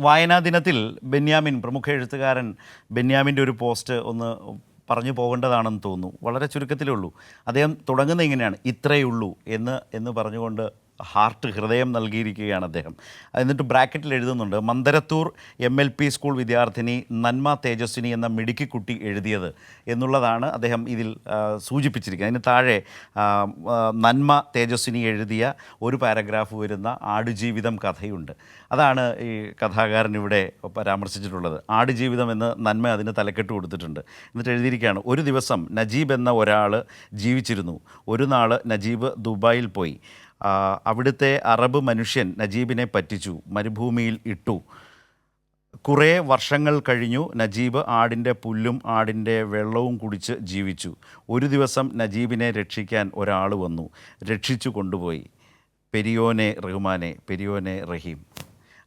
വായനാ ദിനത്തിൽ ബെന്യാമിൻ പ്രമുഖ എഴുത്തുകാരൻ ബെന്യാമിന്റെ ഒരു പോസ്റ്റ് ഒന്ന് പറഞ്ഞു പോകേണ്ടതാണെന്ന് തോന്നുന്നു. വളരെ ചുരുക്കത്തിലേ ഉള്ളൂ. അദ്ദേഹം തുടങ്ങുന്നത് ഇങ്ങനെയാണ് ഇത്രയേ ഉള്ളൂ എന്ന് എന്ന് പറഞ്ഞുകൊണ്ട് ഹാർട്ട് ഹൃദയം നൽകിയിരിക്കുകയാണ് അദ്ദേഹം. എന്നിട്ട് ബ്രാക്കറ്റിൽ എഴുതുന്നുണ്ട് Mandarathur M L P school വിദ്യാർത്ഥിനി നന്മ തേജസ്വിനി എന്ന മിടുക്കിക്കുട്ടി എഴുതിയത് എന്നുള്ളതാണ് അദ്ദേഹം ഇതിൽ സൂചിപ്പിച്ചിരിക്കുന്നത്. അതിന് താഴെ നന്മ തേജസ്വിനി എഴുതിയ ഒരു പാരഗ്രാഫ് വരുന്ന ആടുജീവിതം കഥയുണ്ട്. അതാണ് ഈ കഥാകാരൻ ഇവിടെ പരാമർശിച്ചിട്ടുള്ളത്. ആടുജീവിതം എന്ന് നന്മ അതിന് തലക്കെട്ട് കൊടുത്തിട്ടുണ്ട്. എന്നിട്ട് എഴുതിയിരിക്കുകയാണ് ഒരു ദിവസം നജീബ് എന്ന ഒരാൾ ജീവിച്ചിരുന്നു. ഒരു നാൾ നജീബ് ദുബായിൽ പോയി. അവിടുത്തെ അറബ് മനുഷ്യൻ നജീബിനെ പറ്റിച്ചു മരുഭൂമിയിൽ ഇട്ടു. കുറേ വർഷങ്ങൾ കഴിഞ്ഞു നജീബ് ആടിന്റെ പുല്ലും ആടിന്റെ വെള്ളവും കുടിച്ച് ജീവിച്ചു. ഒരു ദിവസം നജീബിനെ രക്ഷിക്കാൻ ഒരാൾ വന്നു രക്ഷിച്ചു കൊണ്ടുപോയി. പെരിയോനെ റഹ്മാനെ പെരിയോനെ റഹീം.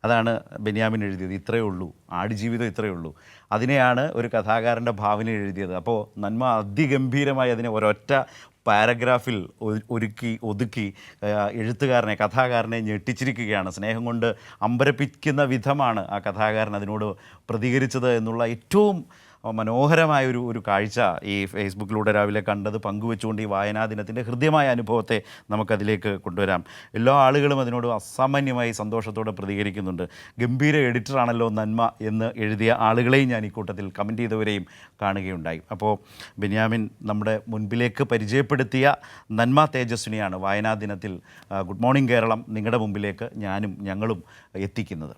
അതാണ് ബെന്യാമിൻ എഴുതിയത്. ഇത്രയേ ഉള്ളൂ. ആടുജീവിതം ഇത്രയേ ഉള്ളൂ. അതിനെയാണ് ഒരു കഥാകാരന്റെ ഭാവന എഴുതിയത്. അപ്പോൾ നന്മ അതിഗംഭീരമായി അതിനെ ഒരൊറ്റ പാരഗ്രാഫിൽ ഒരുക്കി ഒതുക്കി എഴുത്തുകാരനെ കഥാകാരനെ ഞെട്ടിച്ചിരിക്കുകയാണ്. സ്നേഹം കൊണ്ട് അമ്പരപ്പിക്കുന്ന വിധമാണ് ആ കഥാകാരൻ അതിനോട് പ്രതികരിച്ചത് എന്നുള്ള ഏറ്റവും മനോഹരമായ ഒരു ഒരു കാഴ്ച ഈ ഫേസ്ബുക്കിലൂടെ രാവിലെ കണ്ടത് പങ്കുവെച്ചുകൊണ്ട് ഈ വായനാ ദിനത്തിന്റെ ഹൃദ്യമായ അനുഭവത്തെ നമുക്കതിലേക്ക് കൊണ്ടുവരാം. എല്ലാ ആളുകളും അതിനോട് അസാമാന്യമായി സന്തോഷത്തോടെ പ്രതികരിക്കുന്നുണ്ട്. ഗംഭീര എഡിറ്ററാണല്ലോ നന്മ എന്ന് എഴുതിയ ആളുകളെയും ഞാൻ ഈ കൂട്ടത്തിൽ കമന്റ് ചെയ്തവരെയും കാണുകയുണ്ടായി. അപ്പോൾ ബെന്യാമിൻ നമ്മുടെ മുൻപിലേക്ക് പരിചയപ്പെടുത്തിയ നന്മ തേജസ്വിനിയാണ് വായനാ ദിനത്തിൽ ഗുഡ് മോർണിംഗ് കേരളം നിങ്ങളുടെ മുമ്പിലേക്ക് ഞാനും ഞങ്ങളും എത്തിക്കുന്നത്.